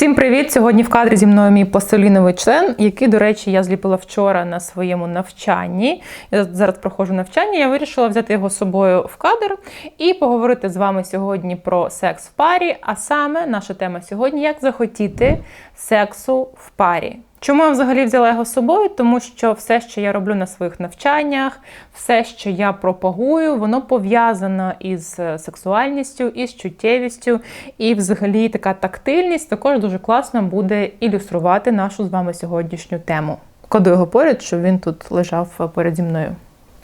Всім привіт! Сьогодні в кадрі зі мною мій пластиліновий член, який, до речі, я зліпила вчора на своєму навчанні. Я зараз проходжу навчання. Я вирішила взяти його з собою в кадр і поговорити з вами сьогодні про секс в парі. А саме наша тема сьогодні як захотіти сексу в парі. Чому я взагалі взяла його з собою? Тому що все, що я роблю на своїх навчаннях, все, що я пропагую, воно пов'язано із сексуальністю, із чуттєвістю, і взагалі така тактильність також дуже класно буде ілюструвати нашу з вами сьогоднішню тему. Кладу його поряд, щоб він тут лежав переді мною.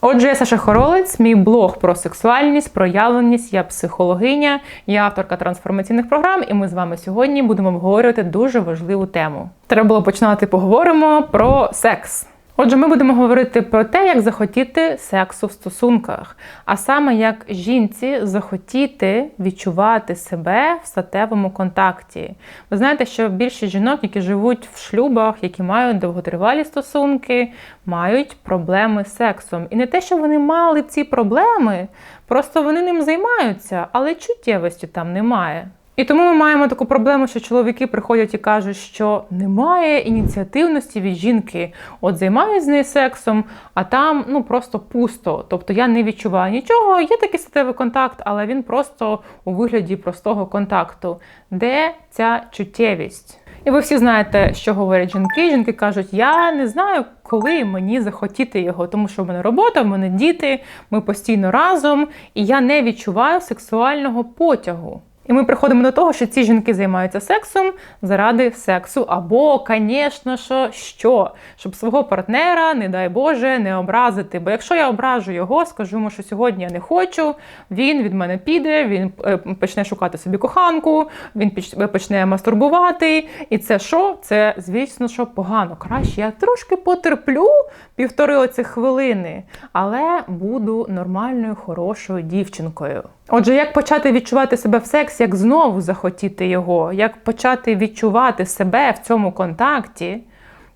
Отже, я Саша Хоролець, мій блог про сексуальність, проявленість, я психологиня, я авторка трансформаційних програм, і ми з вами сьогодні будемо обговорювати дуже важливу тему. Треба було починати поговоримо про секс. Отже, ми будемо говорити про те, як захотіти сексу в стосунках, а саме як жінці захотіти відчувати себе в статевому контакті. Ви знаєте, що більшість жінок, які живуть в шлюбах, які мають довготривалі стосунки, мають проблеми з сексом. І не те, що вони мали ці проблеми, просто вони ним займаються, але чуттєвості там немає. І тому ми маємо таку проблему, що чоловіки приходять і кажуть, що немає ініціативності від жінки. От займаюся з нею сексом, а там ну просто пусто. Тобто я не відчуваю нічого. Є такий статевий контакт, але він просто у вигляді простого контакту. Де ця чуттєвість? І ви всі знаєте, що говорять жінки. Жінки кажуть, я не знаю, коли мені захотіти його, тому що в мене робота, в мене діти, ми постійно разом, і я не відчуваю сексуального потягу. І ми приходимо до того, що ці жінки займаються сексом заради сексу, або, звісно, що, що, щоб свого партнера, не дай Боже, не образити. Бо якщо я ображу його, скажу йому, що сьогодні я не хочу, він від мене піде, він е, почне шукати собі коханку, він почне мастурбувати. І це що? Це, звісно, що погано. Краще я трошки потерплю півтори оцих хвилини, але буду нормальною, хорошою дівчинкою. Отже, як почати відчувати себе в секс, як знову захотіти його, як почати відчувати себе в цьому контакті,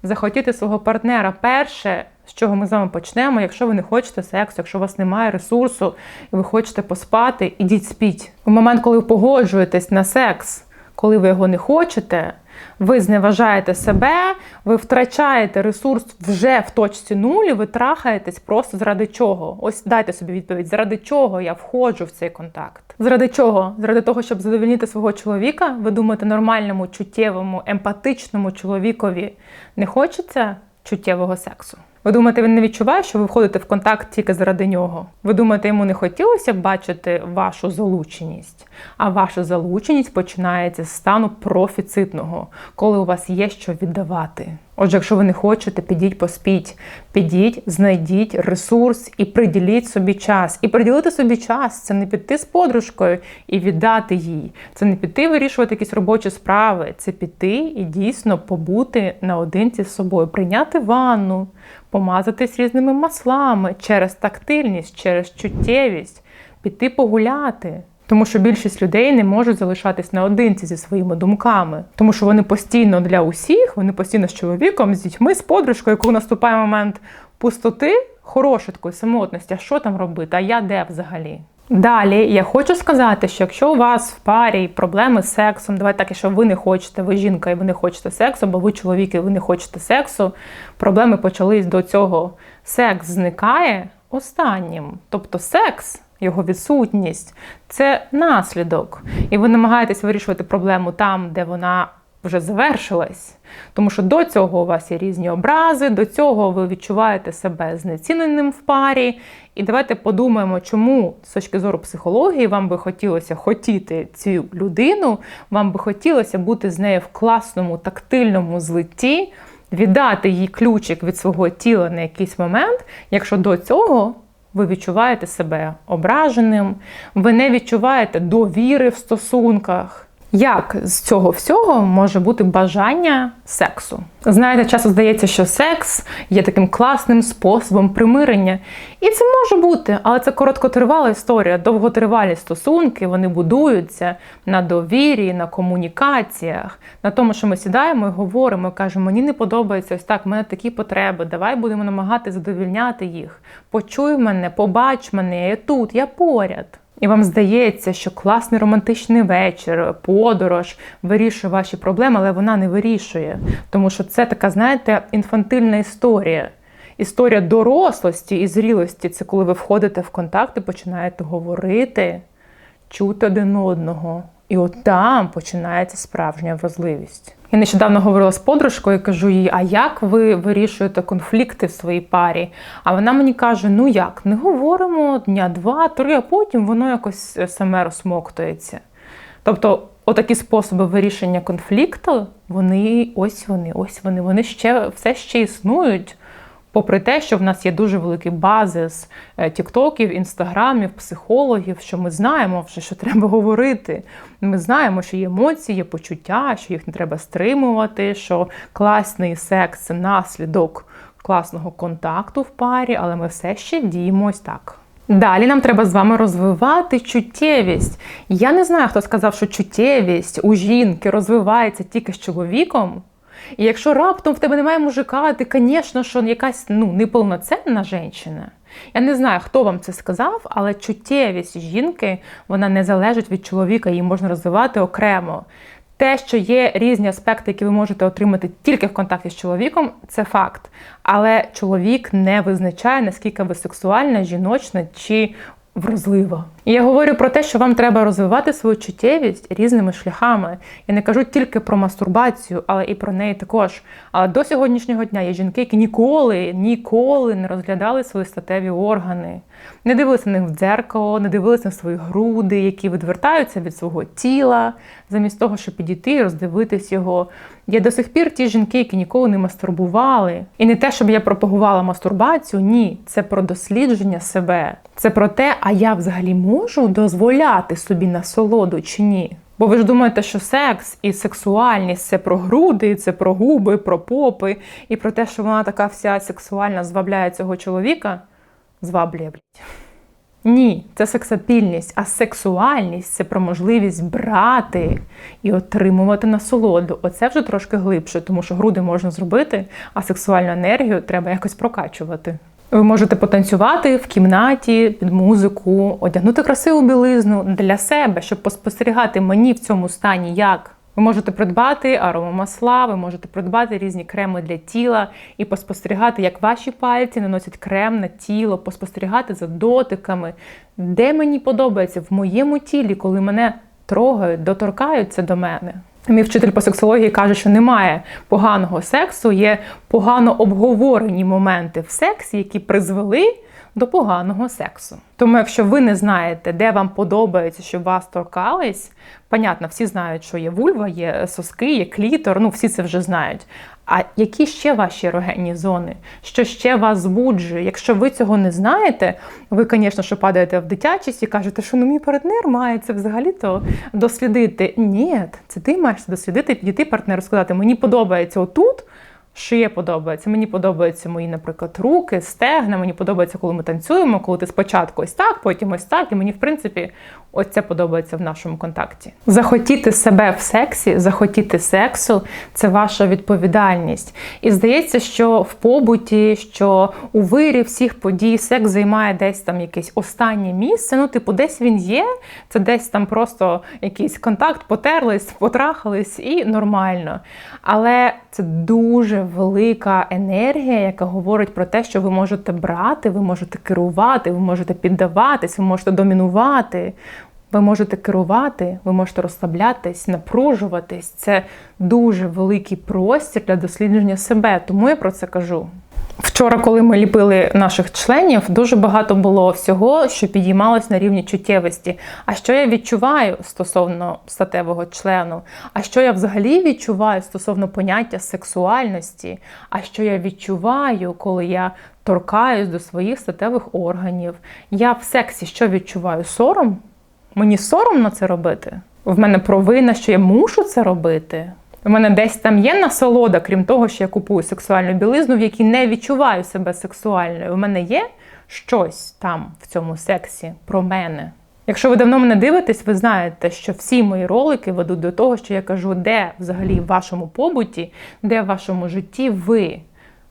захотіти свого партнера. Перше, з чого ми з вами почнемо, якщо ви не хочете сексу, якщо у вас немає ресурсу, і ви хочете поспати, ідіть спіть. У момент, коли ви погоджуєтесь на секс, коли ви його не хочете, ви зневажаєте себе, ви втрачаєте ресурс вже в точці нулі, ви трахаєтесь просто заради чого? Ось дайте собі відповідь, заради чого я входжу в цей контакт. Заради чого? Заради того, щоб задовольнити свого чоловіка, ви думаєте, нормальному, чуттєвому, емпатичному чоловікові не хочеться чуттєвого сексу? Ви думаєте, він не відчуває, що ви входите в контакт тільки заради нього? Ви думаєте, йому не хотілося б бачити вашу залученість? А ваша залученість починається з стану профіцитного, коли у вас є що віддавати. Отже, якщо ви не хочете, підіть поспіть, підіть, знайдіть ресурс і приділіть собі час. І приділити собі час це не піти з подружкою і віддати їй. Це не піти вирішувати якісь робочі справи. Це піти і дійсно побути наодинці з собою, прийняти ванну, помазатись різними маслами через тактильність, через чуттєвість, піти погуляти. Тому що більшість людей не можуть залишатись наодинці зі своїми думками, тому що вони постійно для усіх, вони постійно з чоловіком, з дітьми, з подружкою, коли наступає момент пустоти, хорошої такої самотності, а що там робити? А я де взагалі? Далі я хочу сказати, що якщо у вас в парі проблеми з сексом, давайте так, якщо ви не хочете, ви жінка і ви не хочете сексу, або ви чоловік і ви не хочете сексу, проблеми почались до цього. Секс зникає останнім. Тобто секс його відсутність це наслідок. І ви намагаєтесь вирішувати проблему там, де вона вже завершилась. Тому що до цього у вас є різні образи, до цього ви відчуваєте себе знеціненим в парі. І давайте подумаємо, чому з точки зору психології вам би хотілося хотіти цю людину, вам би хотілося бути з нею в класному тактильному злитті, віддати їй ключик від свого тіла на якийсь момент, якщо до цього ви відчуваєте себе ображеним, ви не відчуваєте довіри в стосунках. Як з цього всього може бути бажання сексу? Знаєте, часто здається, що секс є таким класним способом примирення. І це може бути, але це короткотривала історія, довготривалі стосунки, вони будуються на довірі, на комунікаціях, на тому, що ми сідаємо і говоримо, і кажемо, мені не подобається ось так, в мене такі потреби. Давай будемо намагати задовільняти їх. Почуй мене, побач мене, я тут, я поряд. І вам здається, що класний романтичний вечір, подорож вирішує ваші проблеми, але вона не вирішує. Тому що це така, знаєте, інфантильна історія. Історія дорослості і зрілості це коли ви входите в контакт і починаєте говорити, чути один одного. І от там починається справжня вразливість. Я нещодавно говорила з подружкою і кажу їй, а як ви вирішуєте конфлікти в своїй парі? А вона мені каже: ну як, не говоримо дня, два, три, а потім воно якось е, саме розсмоктується. Тобто, отакі способи вирішення конфлікту, вони ось вони, ось вони, вони ще все ще існують. Попри те, що в нас є дуже великий базис е, тіктоків, інстаграмів, психологів, що ми знаємо вже, що треба говорити. Ми знаємо, що є емоції, є почуття, що їх не треба стримувати, що класний секс це наслідок класного контакту в парі, але ми все ще діємо ось так. Далі нам треба з вами розвивати чуттєвість. Я не знаю, хто сказав, що чуттєвість у жінки розвивається тільки з чоловіком. І якщо раптом в тебе немає мужика, ти, звісно, що якась ну, неповноцінна жінка. Я не знаю, хто вам це сказав, але чуттєвість жінки вона не залежить від чоловіка, її можна розвивати окремо. Те, що є різні аспекти, які ви можете отримати тільки в контакті з чоловіком, це факт. Але чоловік не визначає, наскільки ви сексуальна, жіночна чи вразлива. Я говорю про те, що вам треба розвивати свою чуттєвість різними шляхами. Я не кажу тільки про мастурбацію, але і про неї також. Але до сьогоднішнього дня є жінки, які ніколи, ніколи не розглядали свої статеві органи, не дивилися на них в дзеркало, не дивилися на свої груди, які відвертаються від свого тіла, замість того, щоб підійти і роздивитись його. Є до сих пір ті жінки, які ніколи не мастурбували. І не те, щоб я пропагувала мастурбацію, ні, це про дослідження себе. Це про те, а я взагалі можу дозволяти собі насолоду чи ні. Бо ви ж думаєте, що секс і сексуальність це про груди, це про губи, про попи, і про те, що вона така вся сексуальна звабляє цього чоловіка, зваблює, блядь. Ні, це сексапільність, а сексуальність це про можливість брати і отримувати насолоду. Оце вже трошки глибше, тому що груди можна зробити, а сексуальну енергію треба якось прокачувати. Ви можете потанцювати в кімнаті під музику, одягнути красиву білизну для себе, щоб поспостерігати мені в цьому стані як. Ви можете придбати аромамасла, ви можете придбати різні креми для тіла і поспостерігати, як ваші пальці наносять крем на тіло, поспостерігати за дотиками, де мені подобається в моєму тілі, коли мене трогають, доторкаються до мене. Мій вчитель по сексології каже, що немає поганого сексу, є погано обговорені моменти в сексі, які призвели до поганого сексу. Тому, якщо ви не знаєте, де вам подобається, щоб вас торкались, понятно, всі знають, що є вульва, є соски, є клітор, ну всі це вже знають. А які ще ваші ерогенні зони? Що ще вас збуджує? Якщо ви цього не знаєте, ви, звісно, що падаєте в дитячість і кажете, що ну мій партнер має це взагалі-то дослідити. Ні, це ти маєш дослідити, підійти партнеру, сказати, мені подобається отут. Шия подобається. Мені подобаються мої, наприклад, руки, стегна. Мені подобається, коли ми танцюємо, коли ти спочатку ось так, потім ось так. І мені, в принципі, ось це подобається в нашому контакті. Захотіти себе в сексі, захотіти сексу це ваша відповідальність. І здається, що в побуті, що у вирі всіх подій секс займає десь там якесь останнє місце. Ну, типу, десь він є, це десь там просто якийсь контакт, потерлись, потрахались і нормально. Але це дуже велика енергія, яка говорить про те, що ви можете брати, ви можете керувати, ви можете піддаватись, ви можете домінувати. Ви можете керувати, ви можете розслаблятись, напружуватись. Це дуже великий простір для дослідження себе. Тому я про це кажу. Вчора, коли ми ліпили наших членів, дуже багато було всього, що підіймалось на рівні чуттєвості. А що я відчуваю стосовно статевого члену? А що я взагалі відчуваю стосовно поняття сексуальності? А що я відчуваю, коли я торкаюсь до своїх статевих органів? Я в сексі що відчуваю? Сором? Мені соромно це робити? В мене провина, що я мушу це робити. У мене десь там є насолода, крім того, що я купую сексуальну білизну, в якій не відчуваю себе сексуальною. У мене є щось там в цьому сексі про мене. Якщо ви давно мене дивитесь, ви знаєте, що всі мої ролики ведуть до того, що я кажу, де взагалі в вашому побуті, де в вашому житті ви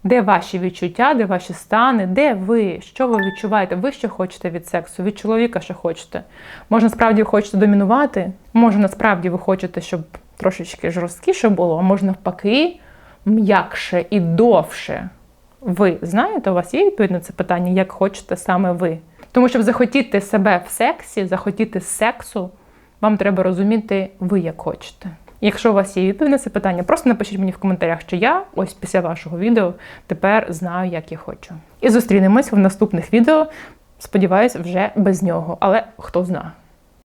Де ваші відчуття, де ваші стани, де ви, що ви відчуваєте? Ви що хочете від сексу, від чоловіка, що хочете? Може, насправді ви хочете домінувати? Може, насправді ви хочете, щоб трошечки жорсткіше було, а може навпаки, м'якше і довше. Ви знаєте, у вас є відповідь на це питання, як хочете саме ви? Тому щоб захотіти себе в сексі, захотіти сексу, вам треба розуміти, ви як хочете. Якщо у вас є відповідь на це питання, просто напишіть мені в коментарях, що я ось після вашого відео тепер знаю, як я хочу. І зустрінемось в наступних відео. Сподіваюсь, вже без нього, але хто знає.